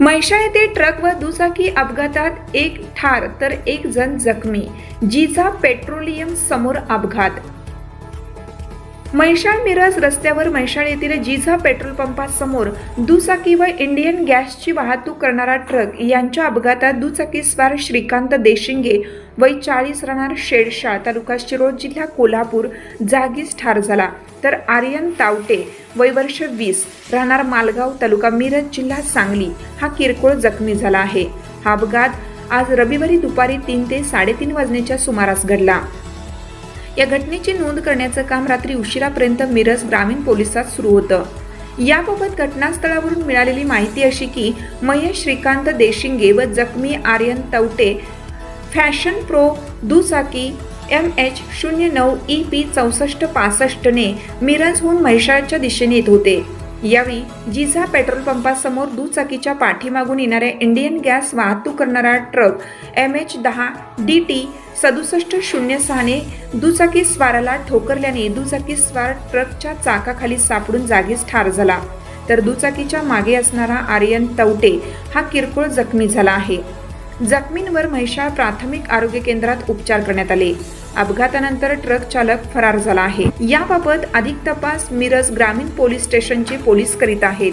म्हैसाळ येथे ट्रक व दुचाकी अपघातात एक ठार तर एक जण जखमी जिजा पेट्रोलियम समोर अपघात. म्हैसाळ मिरज रस्त्यावर म्हैसाळ येथील जिझा पेट्रोल पंपासमोर दुचाकी व इंडियन गॅसची वाहतूक करणारा ट्रक यांच्या अपघातात दुचाकीस्वार श्रीकांत देशिंगे वय चाळीस राहणार शेडशाळ तालुका शिरोळ जिल्हा कोल्हापूर. जागीच ठार झाला. तर आर्यन तावटे वय वर्ष वीस राहणार मालगाव तालुका मिरज जिल्हा सांगली. हा किरकोळ जखमी झाला आहे. हा अपघात आज रविवारी दुपारी तीन ते साडेतीन वाजण्याच्या सुमारास घडला. या घटनेची नोंद करण्याचं काम रात्री उशिरापर्यंत मिरज ग्रामीण पोलिसात सुरू होतं. याबाबत घटनास्थळावरून मिळालेली माहिती अशी की महेश श्रीकांत देशिंगे व जखमी आर्यन तवटे फॅशन प्रो दुचाकी एम एच शून्य नऊ ई पी चौसष्ट पासष्टने मिरजहून म्हैसाळच्या दिशेने येत होते. यावेळी जिझा पेट्रोल पंपासमोर दुचाकीच्या पाठीमागून येणाऱ्या इंडियन गॅस वाहतूक करणारा ट्रक एम एच दहा डी टी सदुसष्ट शून्य सहाने दुचाकी स्वाराला ठोकरल्याने दुचाकी स्वार ट्रकच्या चाकाखाली सापडून जागीच ठार झाला. तर दुचाकीच्या मागे असणारा आर्यन तवटे हा किरकोळ जखमी झाला आहे. जखमींवर म्हैशाळ प्राथमिक आरोग्य केंद्रात उपचार करण्यात आले. अपघातानंतर ट्रक चालक फरार झाला आहे. याबाबत अधिक तपास मिरज ग्रामीण पोलीस स्टेशनचे पोलीस करीत आहेत.